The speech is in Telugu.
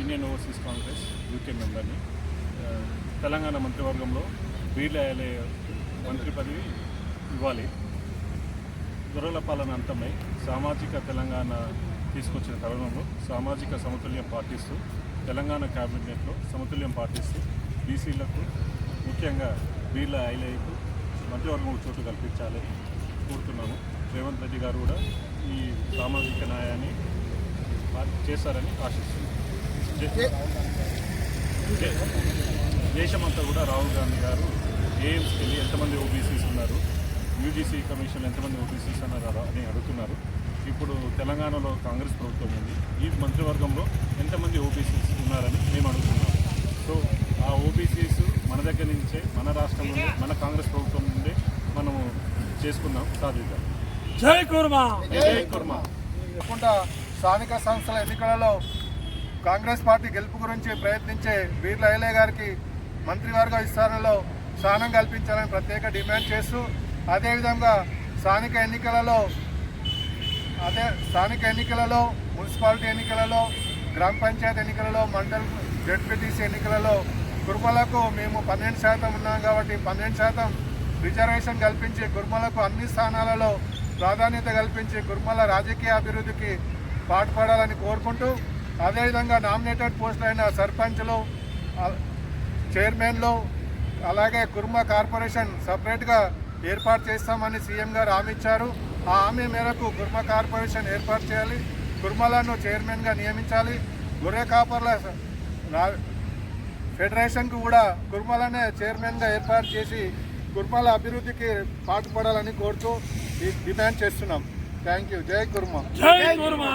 ఇండియన్ ఓవర్సీస్ కాంగ్రెస్ యూకే మెంబర్ని. తెలంగాణ మంత్రివర్గంలో వీళ్ళ మంత్రి పదవి ఇవ్వాలి. దొరల పాలన అంతమై. సామాజిక తెలంగాణ తీసుకొచ్చిన తరుణంలో సామాజిక సమతుల్యం పాటిస్తూ తెలంగాణ క్యాబినెట్లో సమతుల్యం పాటిస్తూ బీసీలకు ముఖ్యంగా వీళ్ళ ఐలైకు మంత్రివర్గం చోటు కల్పించాలని కోరుతున్నాము. రేవంత్ రెడ్డి గారు కూడా ఈ సామాజిక న్యాయాన్ని చేశారని ఆశిస్తున్నాను దేశమంతా కూడా రాహుల్ గాంధీ గారు ఏఎమ్స్కి వెళ్ళి ఎంతమంది ఓబీసీస్ ఉన్నారు? యూజీసీ కమిషన్ ఎంతమంది ఓబీసీస్ అన్నారు అని అడుగుతున్నారు. ఇప్పుడు తెలంగాణలో కాంగ్రెస్ ప్రభుత్వం ఉంది. ఈ మంత్రివర్గంలో ఎంతమంది ఓబీసీస్ ఉన్నారని మేము అడుగుతున్నాం. సో ఆ ఓబీసీస్ మన దగ్గర నుంచే మన రాష్ట్రం నుండి మన కాంగ్రెస్ ప్రభుత్వం నుండి మనము చేసుకుందాం. సాధిద్దాం. జై కుర్మా! జై కుర్మా! కాకుండా స్థానిక సంస్థల ఎన్నికలలో కాంగ్రెస్ పార్టీ గెలుపు గురించి ప్రయత్నించే వీర్ల ఐలయ్య గారికి మంత్రివర్గ విస్తరణలో స్థానం కల్పించాలని ప్రత్యేక డిమాండ్ చేస్తూ అదేవిధంగా స్థానిక ఎన్నికలలో అదే స్థానిక ఎన్నికలలో మున్సిపాలిటీ ఎన్నికలలో గ్రామ పంచాయతీ ఎన్నికలలో మండల్ జడ్పీటీసీ ఎన్నికలలో కుర్మలకు మేము పన్నెండు శాతం ఉన్నాం కాబట్టి పన్నెండు శాతం రిజర్వేషన్ కల్పించి కుర్మలకు అన్ని స్థానాలలో ప్రాధాన్యత కల్పించి కుర్మల రాజకీయ అభివృద్ధికి పాటుపడాలని కోరుకుంటూ అదేవిధంగా నామినేటెడ్ పోస్టులైన సర్పంచ్లు చైర్మన్లు అలాగే కుర్మ కార్పొరేషన్ సపరేట్గా ఏర్పాటు చేస్తామని సీఎం గారు హామీ ఇచ్చారు. ఆ హామీ మేరకు కుర్మ కార్పొరేషన్ ఏర్పాటు చేయాలి. కుర్మలను చైర్మన్గా నియమించాలి. గొర్రె కాపర్ల ఫెడరేషన్కు కూడా కుర్మలనే చైర్మన్గా ఏర్పాటు చేసి కుర్మల అభివృద్ధికి పాటుపడాలని కోరుతూ డిమాండ్ చేస్తున్నాం. Thank you. జై కుర్మ. జై కుర్మా.